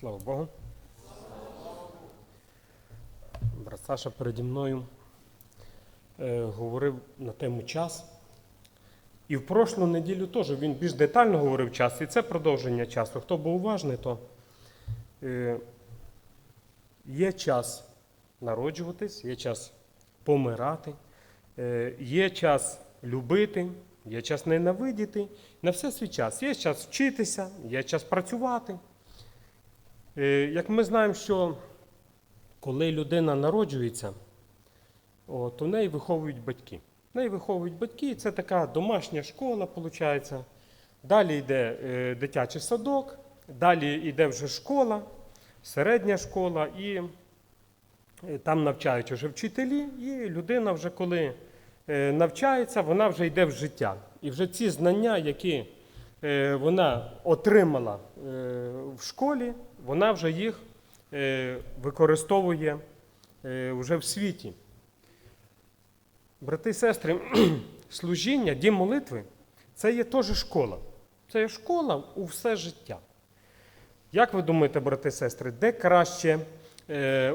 Слава Богу. Брат Саша переді мною е, говорив на тему час. І в прошлу неділю теж він більш детально говорив час, і це продовження часу. Хто був уважний, то е, є час народжуватись, є час помирати, е, є час любити, є час ненавидіти. На все свій час. Є час вчитися, є час працювати. Е, Як ми знаємо, що коли людина народжується, то неї виховують батьки. В неї виховують батьки, це така домашня школа, виходить. Далі йде е, дитячий садок, далі йде вже школа, середня школа, і е, там навчають вже вчителі, і людина вже коли навчається, вона вже йде в життя. І вже ці знання, які вона отримала в школі, вона вже їх е, використовує е, вже в світі. Брати і сестри, служіння, дім молитви це є теж школа. Це є школа у все життя. Як ви думаєте, брати і сестри, де краще е,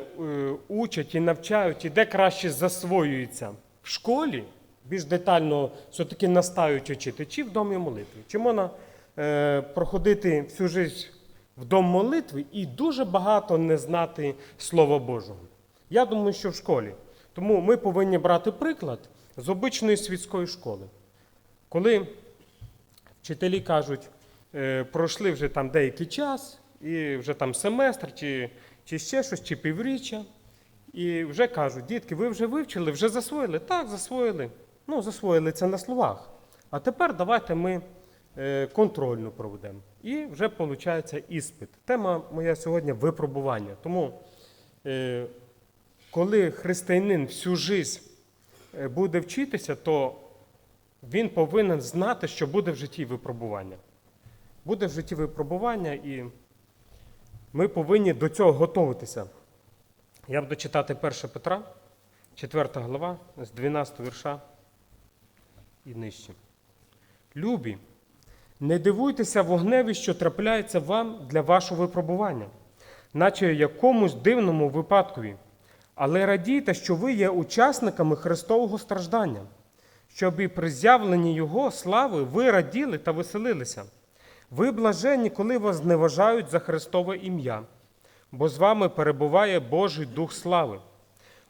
учать і навчають, і де краще засвоюються? В школі, більш детально все-таки настають вчити, чи в домі молитви? Чи можна проходити всю життя в дом молитви і дуже багато не знати Слова Божого? Я думаю, що в школі. Тому ми повинні брати приклад з обичної світської школи. Коли вчителі кажуть, е, пройшли вже там деякий час, і вже там семестр, чи, чи ще щось, чи півріччя, і вже кажуть, дітки, ви вже вивчили, вже засвоїли? Так, засвоїли. Ну, засвоїли це на словах. А тепер давайте ми контрольну проведемо. І вже виходить іспит. Тема моя сьогодні випробування. Тому е, коли християнин всю життя буде вчитися, то він повинен знати, що буде в житті випробування. Буде в житті випробування, і ми повинні до цього готуватися. Я буду читати 1 Петра, 4 глава, з 12 вірша і нижче. Любі, не дивуйтеся вогневі, що трапляється вам для вашого випробування, наче якомусь дивному випадкові. Але радійте, що ви є учасниками Христового страждання, щоб і при з'явленні Його слави ви раділи та веселилися. Ви блаженні, коли вас зневажають за Христове ім'я, бо з вами перебуває Божий Дух слави.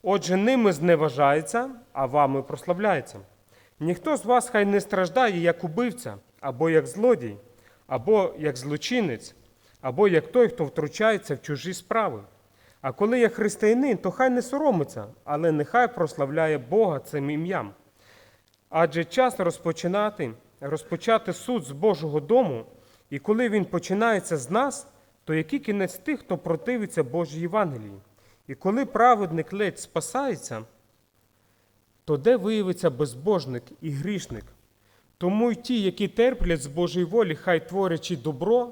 Отже, ними зневажається, а вами прославляється. Ніхто з вас хай не страждає як убивця, або як злодій, або як злочинець, або як той, хто втручається в чужі справи. А коли є християнин, то хай не соромиться, але нехай прославляє Бога цим ім'ям. Адже час розпочинати, розпочати суд з Божого дому, і коли він починається з нас, то який кінець тих, хто противиться Божій Євангелії? І коли праведник ледь спасається, то де виявиться безбожник і грішник? Тому й ті, які терплять з Божої волі, хай творячи добро,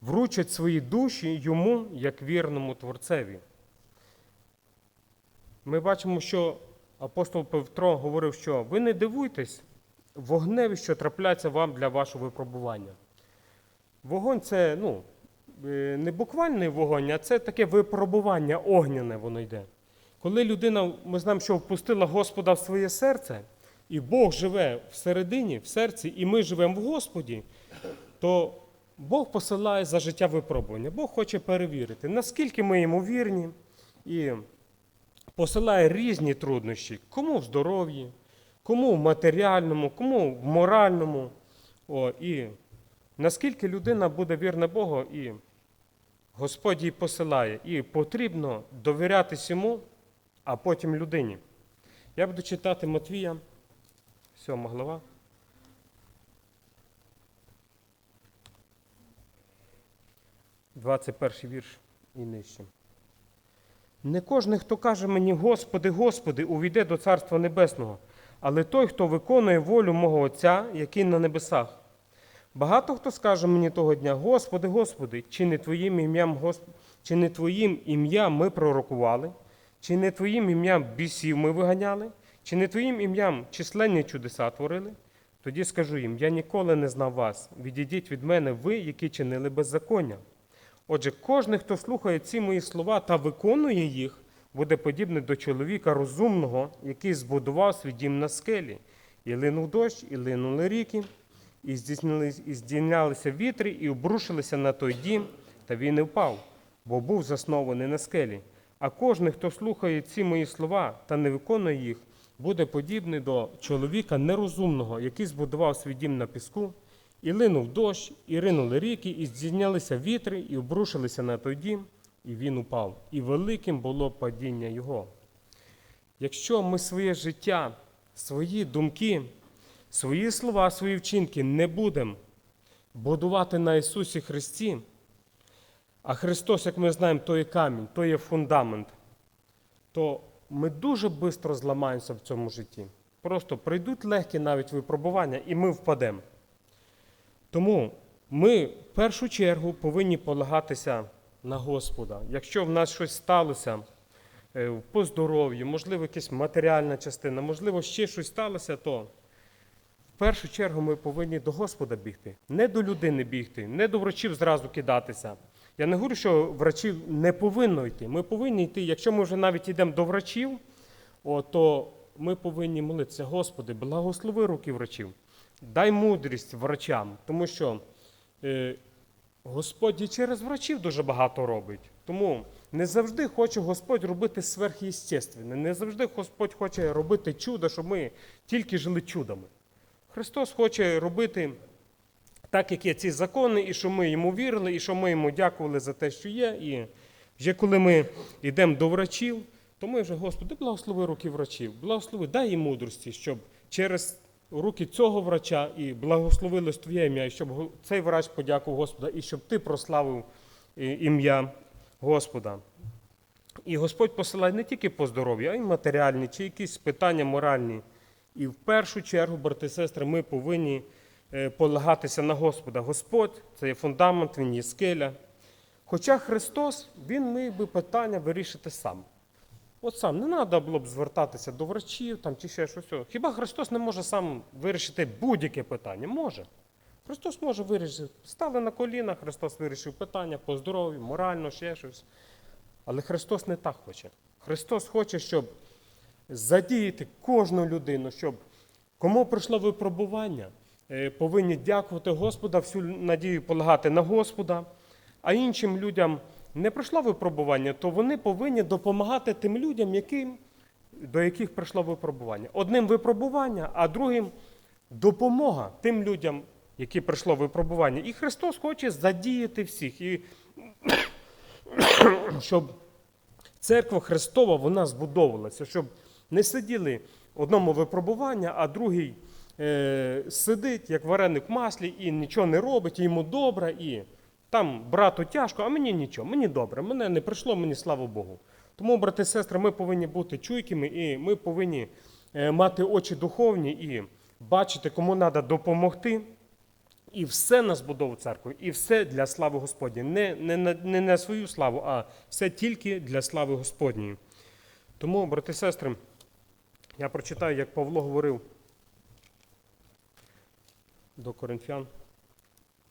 вручать свої душі йому як вірному Творцеві. Ми бачимо, що апостол Петро говорив, що ви не дивуйтесь вогневі, що трапляться вам для вашого випробування. Вогонь це ну, е, не буквальний вогонь, а це таке випробування огняне воно йде. Коли людина, ми знаємо, що впустила Господа в своє серце, і Бог живе всередині, в серці, і ми живемо в Господі, то Бог посилає за життя випробування. Бог хоче перевірити, наскільки ми йому вірні, і посилає різні труднощі, кому в здоров'ї, кому в матеріальному, кому в моральному. О, і наскільки людина буде вірна Богу, і Господь її посилає, і потрібно довірятись йому, а потім людині. Я буду читати Матвія, 7 глава. Двадцять перший вірш і нижче. Не кожен, хто каже мені, Господи, Господи, увійде до Царства Небесного, але той, хто виконує волю мого Отця, який на небесах. Багато хто скаже мені того дня, Господи, Господи, чи не Твоїм ім'ям Госп... чи не Твоїм ім'ям ми пророкували, чи не Твоїм ім'ям бісів ми виганяли, чи не Твоїм ім'ям численні чудеса творили? Тоді скажу їм: я ніколи не знав вас. Відійдіть від мене, ви, які чинили беззаконня. Отже, кожен, хто слухає ці мої слова та виконує їх, буде подібний до чоловіка розумного, який збудував свій дім на скелі. І линув дощ, і линули ріки, і здійнялися вітри, і обрушилися на той дім, та він не впав, бо був заснований на скелі. А кожен, хто слухає ці мої слова та не виконує їх, буде подібний до чоловіка нерозумного, який збудував свій дім на піску, і линув дощ, і ринули ріки, і здійнялися вітри, і обрушилися на той дім, і він упав. І великим було падіння його. Якщо ми своє життя, свої думки, свої слова, свої вчинки не будемо будувати на Ісусі Христі, а Христос, як ми знаємо, то є камінь, то є фундамент, то ми дуже швидко зламаємося в цьому житті. Просто прийдуть легкі навіть випробування, і ми впадемо. Тому ми в першу чергу повинні полагатися на Господа. Якщо в нас щось сталося е, по здоров'ю, можливо, якась матеріальна частина, можливо, ще щось сталося, то в першу чергу ми повинні до Господа бігти, не до людини бігти, не до врачів зразу кидатися. Я не говорю, що врачів не повинно йти. Ми повинні йти. Якщо ми вже навіть йдемо до врачів, то ми повинні молитися, Господи, благослови руки врачів, дай мудрість врачам, тому що е, Господь через врачів дуже багато робить. Тому не завжди хоче Господь робити сверхъєстественне, не завжди Господь хоче робити чудо, щоб ми тільки жили чудами. Христос хоче робити так, як є ці закони, і що ми йому вірили, і що ми йому дякували за те, що є. І вже коли ми йдемо до врачів, то ми вже, Господи, благослови руки врачів, благослови, дай їм мудрості, щоб через руки цього врача і благословилось Твоє ім'я, і щоб цей врач подякував Господа, і щоб Ти прославив е, ім'я Господа. І Господь посилає не тільки по здоров'ю, а й матеріальні, чи якісь питання моральні. І в першу чергу, брати і сестри, ми повинні полагатися на Господа. Господь це є фундамент, Він є скеля. Хоча Христос, Він міг би питання вирішити сам. От сам не треба було б звертатися до врачів там, чи ще щось. Хіба Христос не може сам вирішити будь-яке питання? Може. Христос може вирішити. Стали на коліна, Христос вирішив питання по здоров'ю, морально, ще щось. Але Христос не так хоче. Христос хоче, щоб задіяти кожну людину, щоб кому прийшло випробування, е, повинні дякувати Господа, всю надію полагати на Господа, а іншим людям не прийшло випробування, то вони повинні допомагати тим людям, яким, до яких прийшло випробування. Одним випробування, а другим допомога тим людям, які прийшло випробування. І Христос хоче задіяти всіх, і щоб церква Христова вона збудовувалася, щоб не сиділи одному випробування, а другий е, сидить, як вареник в маслі, і нічого не робить, і йому добре, і там брату тяжко, а мені нічого, мені добре, мене не прийшло, мені слава Богу. Тому, брати і сестри, ми повинні бути чуйкими і ми повинні е, мати очі духовні і бачити, кому треба допомогти. І все на збудову церкви, і все для слави Господні. Не, не, не на свою славу, а все тільки для слави Господньої. Тому, брати і сестри, я прочитаю, як Павло говорив до Коринфян,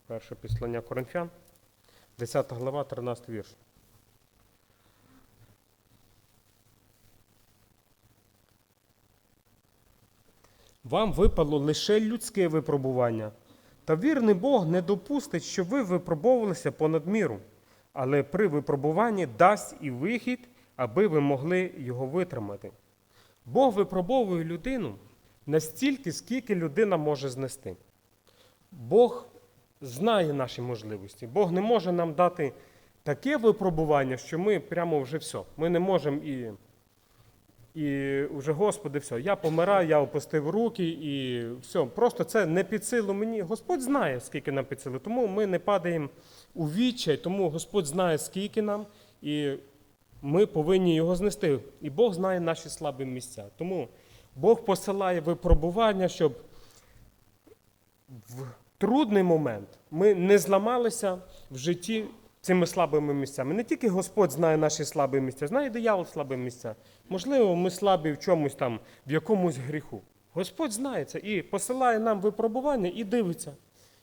перше післання Коринфян, 10 глава, 13 вірш. Вам випало лише людське випробування. Та вірний Бог не допустить, щоб ви випробовувалися понад міру, але при випробуванні дасть і вихід, аби ви могли його витримати. Бог випробовує людину настільки, скільки людина може знести. Бог знає наші можливості. Бог не може нам дати таке випробування, що ми прямо вже все. Ми не можемо і. І вже, Господи, все, я помираю, я опустив руки і все. Просто це не під силу мені. Господь знає, скільки нам під силу. Тому ми не падаємо у відчай, тому Господь знає, скільки нам, і ми повинні його знести. І Бог знає наші слабі місця. Тому Бог посилає випробування, щоб в трудний момент ми не зламалися в житті цими слабими місцями. Не тільки Господь знає наші слабі місця, знає диявол слабі місця. Можливо, ми слабі в чомусь там, в якомусь гріху. Господь знає це і посилає нам випробування і дивиться,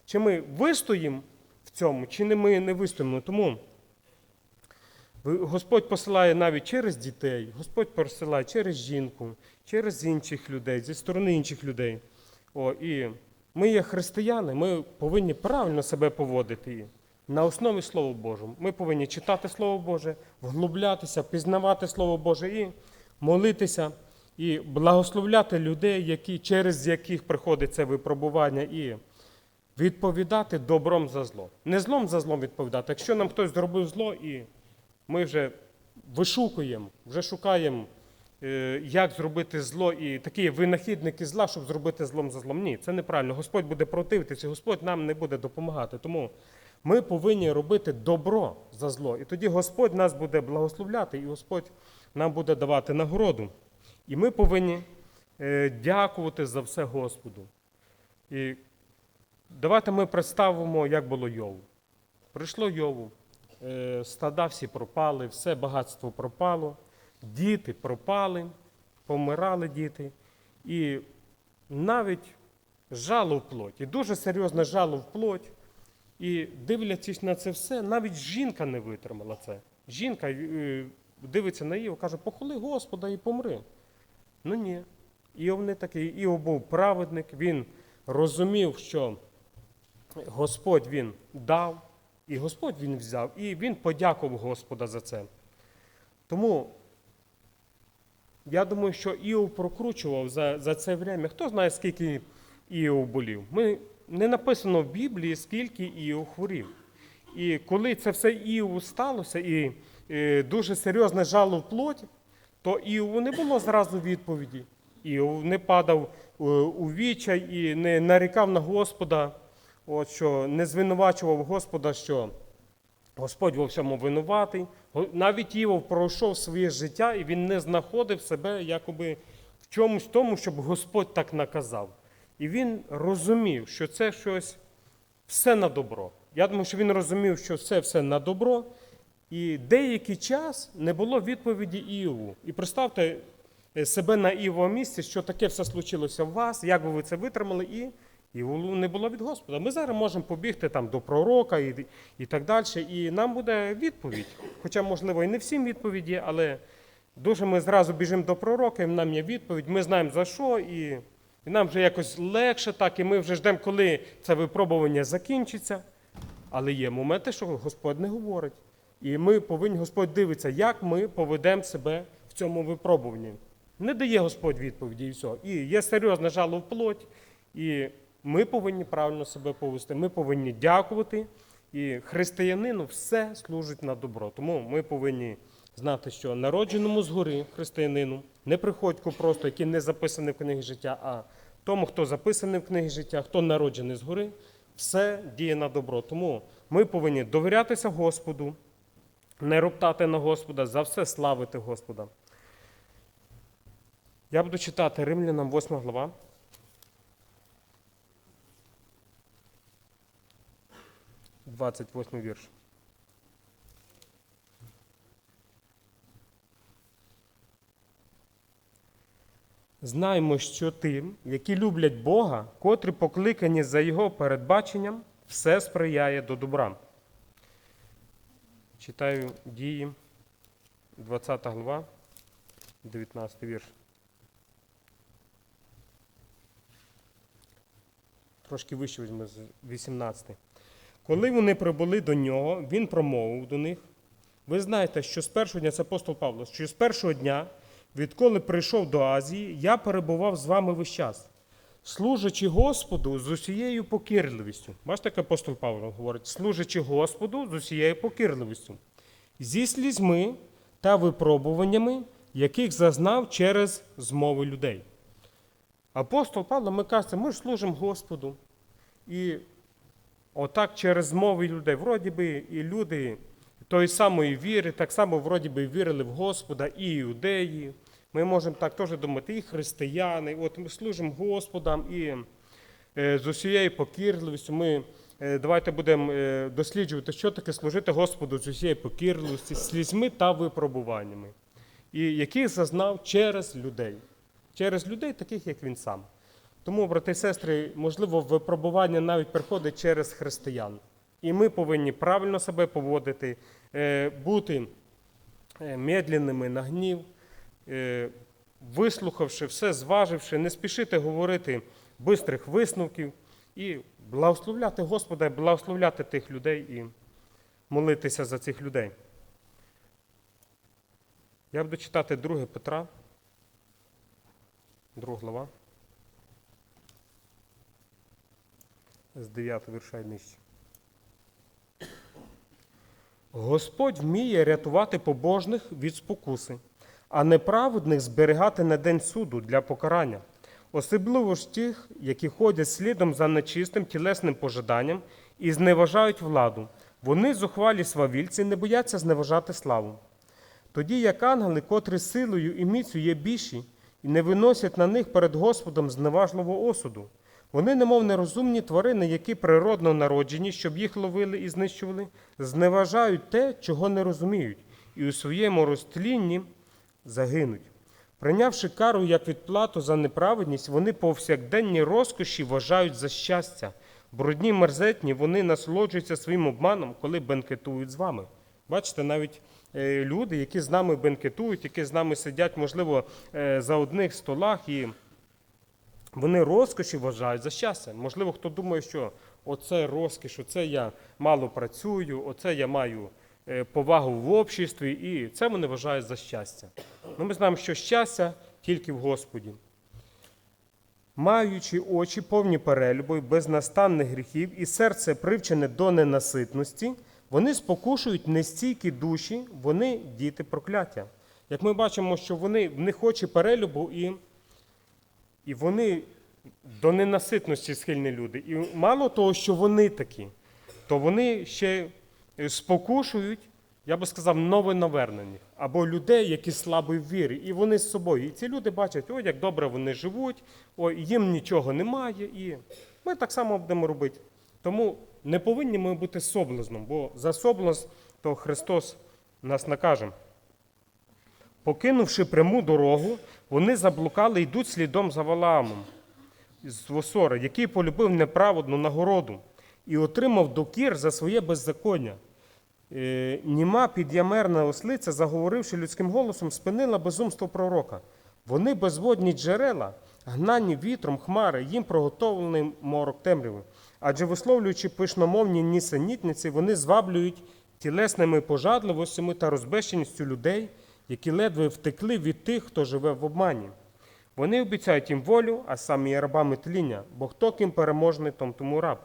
чи ми вистоїмо в цьому, чи ми не вистоїмо. Тому Господь посилає навіть через дітей, Господь посилає через жінку, через інших людей, зі сторони інших людей. О, і ми є християни, ми повинні правильно себе поводити на основі Слова Божого. Ми повинні читати Слово Боже, вглублятися, пізнавати Слово Боже і молитися, і благословляти людей, які, через яких приходить це випробування, і відповідати добром за зло. Не злом за злом відповідати. Якщо нам хтось зробив зло, і ми вже вишукуємо, вже шукаємо, як зробити зло, і такі винахідники зла, щоб зробити злом за злом. Ні, це неправильно. Господь буде противитися, Господь нам не буде допомагати. Тому ми повинні робити добро за зло. І тоді Господь нас буде благословляти, і Господь нам буде давати нагороду. І ми повинні е, дякувати за все Господу. І давайте ми представимо, як було Йову. Прийшло Йову, е, стада всі пропали, все багатство пропало, діти пропали, помирали діти. І навіть жало в плоть, і дуже серйозне жало в плоть. І дивлячись на це все, навіть жінка не витримала це. Жінка е, дивиться на Іов, каже, похоли Господа і помри. Ну ні. Іов не такий. Іов був праведник, він розумів, що Господь він дав, і Господь він взяв, і він подякував Господа за це. Тому я думаю, що Іов прокручував за, за це время. Хто знає, скільки Іов болів? Ми, не написано в Біблії, скільки Іов хворів. І коли це все Іову сталося, і е, дуже серйозне жало в плоті, то Іову не було зразу відповіді. Іов не падав е, у вічай і не нарікав на Господа, от, що не звинувачував Господа, що Господь во всьому винуватий. Навіть Іов пройшов своє життя, і він не знаходив себе якоби в чомусь тому, щоб Господь так наказав. І він розумів, що це щось все на добро. Я думаю, що він розумів, що це все на добро. І деякий час не було відповіді Іову. І представте е, себе на Іовому місці, що таке все случилося в вас, як би ви це витримали, і Іову не було від Господа. Ми зараз можемо побігти там до пророка і, і так далі, і нам буде відповідь. Хоча, можливо, і не всім відповіді, але дуже ми зразу біжимо до пророка, і нам є відповідь, ми знаємо за що, і, і нам вже якось легше так, і ми вже ждемо, коли це випробування закінчиться. Але є моменти, що Господь не говорить. І ми повинні, Господь дивиться, як ми поведемо себе в цьому випробуванні. Не дає Господь відповіді і все. І є серйозне жало в плоть, і ми повинні правильно себе повести. Ми повинні дякувати. І християнину все служить на добро. Тому ми повинні знати, що народженому згори християнину, не приходьку просто, який не записаний в книгі життя, а тому, хто записаний в книгі життя, хто народжений згори, все діє на добро. Тому ми повинні довірятися Господу, не роптати на Господа, за все славити Господа. Я буду читати Римлянам 8 глава. Двадцять восьмий вірш. Знаймо, що тим, які люблять Бога, котрі покликані за Його передбаченням, все сприяє до добра. Читаю дії, 20 глава, 19 вірш. Трошки вище візьмемо з 18. Коли вони прибули до нього, він промовив до них. Ви знаєте, що з першого дня, це апостол Павло, що з першого дня, відколи прийшов до Азії, я перебував з вами весь час, служачи Господу з усією покірливістю. Бачите, як апостол Павло говорить, служачи Господу з усією покірливістю, зі слізьми та випробуваннями, яких зазнав через змови людей. Апостол Павло, ми кажемо, ми ж служимо Господу. І отак через мови людей, вроді би і люди тої самої віри, так само вроді би вірили в Господа, і іудеї. Ми можемо так теж думати, і християни. От ми служимо Господам і е, з усією покірливістю. Ми е, давайте будемо е, досліджувати, що таке служити Господу з усією покірливістю, слізьми та випробуваннями, і яких зазнав через людей, через людей, таких як він сам. Тому, брати і сестри, можливо, випробування навіть приходить через християн. І ми повинні правильно себе поводити, е, бути е, медленними на гнів, е, вислухавши все, зваживши, не спішити говорити бистрих висновків і благословляти Господа, благословляти тих людей і молитися за цих людей. Я буду читати 2 Петра, 2 глава. З 9 вірша й нижче. Господь вміє рятувати побожних від спокуси, а неправедних зберігати на день суду для покарання, особливо ж тих, які ходять слідом за нечистим тілесним пожаданням і зневажають владу. Вони зухвалі свавільці не бояться зневажати славу. Тоді як ангели, котрі силою і міцю є більші, і не виносять на них перед Господом зневажливого осуду. Вони, немов нерозумні тварини, які природно народжені, щоб їх ловили і знищували, зневажають те, чого не розуміють, і у своєму розтлінні загинуть. Прийнявши кару як відплату за неправедність, вони повсякденні розкоші вважають за щастя. Брудні мерзетні, вони насолоджуються своїм обманом, коли бенкетують з вами. Бачите, навіть е, люди, які з нами бенкетують, які з нами сидять, можливо, е, за одних столах, і вони розкоші вважають за щастя. Можливо, хто думає, що оце розкіш, оце я мало працюю, оце я маю е, повагу в обществі, і це вони вважають за щастя. Ну, ми знаємо, що щастя тільки в Господі. Маючи очі повні перелюбу, безнастанних гріхів і серце привчене до ненаситності, вони спокушують нестійкі душі, вони діти прокляття. Як ми бачимо, що вони в них очі перелюбу і, і вони до ненаситності схильні люди. І мало того, що вони такі, то вони ще спокушують, я би сказав, новонавернених або людей, які слабі в вірі, і вони з собою. І ці люди бачать, ой, як добре вони живуть, ой, їм нічого немає, і ми так само будемо робити. Тому не повинні ми бути соблазном, бо за соблазн то Христос нас накаже. Покинувши пряму дорогу, вони заблукали йдуть слідом за Валаамом з Восора, який полюбив неправедну нагороду і отримав докір за своє беззаконня. Е, Німа під'ямерна ослиця, заговоривши людським голосом, спинила безумство пророка. Вони безводні джерела, гнані вітром хмари, їм проготовлений морок темряви. Адже висловлюючи пишномовні нісенітниці, вони зваблюють тілесними пожадливостями та розбещеністю людей, які ледве втекли від тих, хто живе в обмані. Вони обіцяють їм волю, а самі є рабами тління, бо хто ким переможний, том тому раб.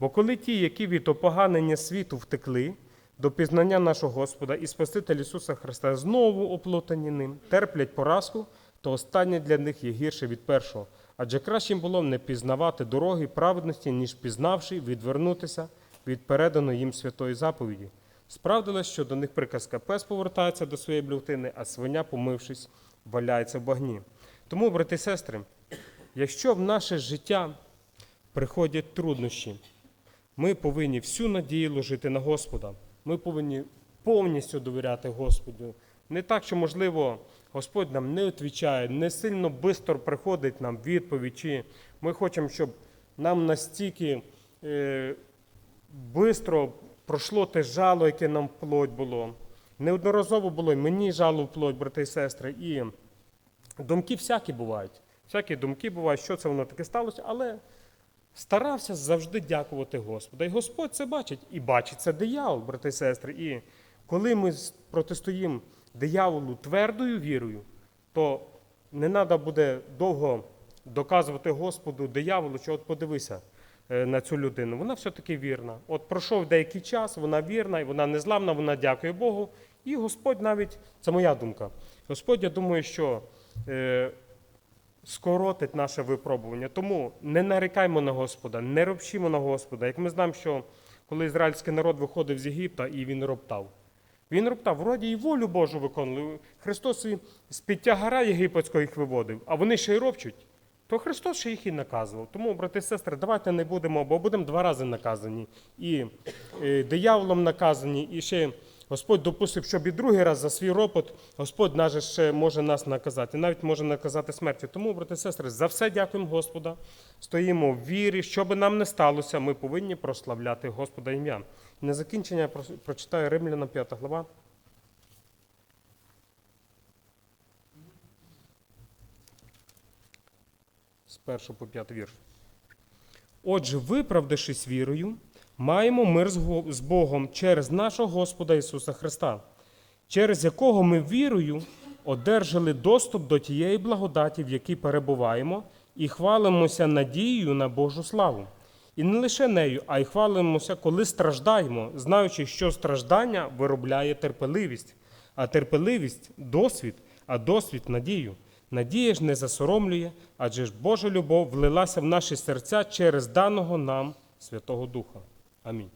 Бо коли ті, які від опоганення світу втекли до пізнання нашого Господа і Спасителя Ісуса Христа, знову оплутані ним, терплять поразку, то останнє для них є гірше від першого. Адже краще було не пізнавати дороги праведності, ніж пізнавши, відвернутися від переданої їм святої заповіді. Справдилось, що до них приказка пес повертається до своєї блютини, а свиня, помившись, валяється в багні. Тому, брати і сестри, якщо в наше життя приходять труднощі, ми повинні всю надію ложити на Господа. Ми повинні повністю довіряти Господу. Не так, що, можливо, Господь нам не відповідає, не сильно швидко приходить нам відповідь, чи ми хочемо, щоб нам настільки е, швидко пройшло те жало, яке нам вплоть було. Неодноразово було і мені жало вплоть, брати і сестри. І думки всякі бувають. Всякі думки бувають, що це воно таке сталося, але старався завжди дякувати Господу. І Господь це бачить. І бачить це диявол, брати і сестри. І коли ми протистоїмо дияволу твердою вірою, то не треба буде довго доказувати Господу дияволу, що от подивися на цю людину. Вона все-таки вірна. От пройшов деякий час, вона вірна, і вона незламна, вона дякує Богу. І Господь навіть, це моя думка. Господь, я думаю, що е, скоротить наше випробування. Тому не нарікаймо на Господа, не ропщимо на Господа. Як ми знаємо, що коли ізраїльський народ виходив з Єгипта і він роптав. Він роптав, вроді і волю Божу виконували. Христос з підтягара єгипетського їх виводив, а вони ще й ропчуть. То Христос ще їх і наказував. Тому, брати і сестри, давайте не будемо, бо будемо два рази наказані. І е, дияволом наказані, і ще Господь допустив, щоб і другий раз за свій ропот Господь навіть ще може нас наказати, навіть може наказати смертю. Тому, брати і сестри, за все дякуємо Господа. Стоїмо в вірі, що би нам не сталося, ми повинні прославляти Господа ім'я. На закінчення прочитаю Римляна 5 глава. 1 по 5 вірш. Отже, виправдавшись вірою, маємо мир з Богом через нашого Господа Ісуса Христа, через якого ми вірою одержали доступ до тієї благодаті, в якій перебуваємо, і хвалимося надією на Божу славу. І не лише нею, а й хвалимося, коли страждаємо, знаючи, що страждання виробляє терпеливість, а терпеливість досвід, а досвід надію. Надія ж не засоромлює, адже ж Божа любов влилася в наші серця через даного нам Святого Духа. Амінь.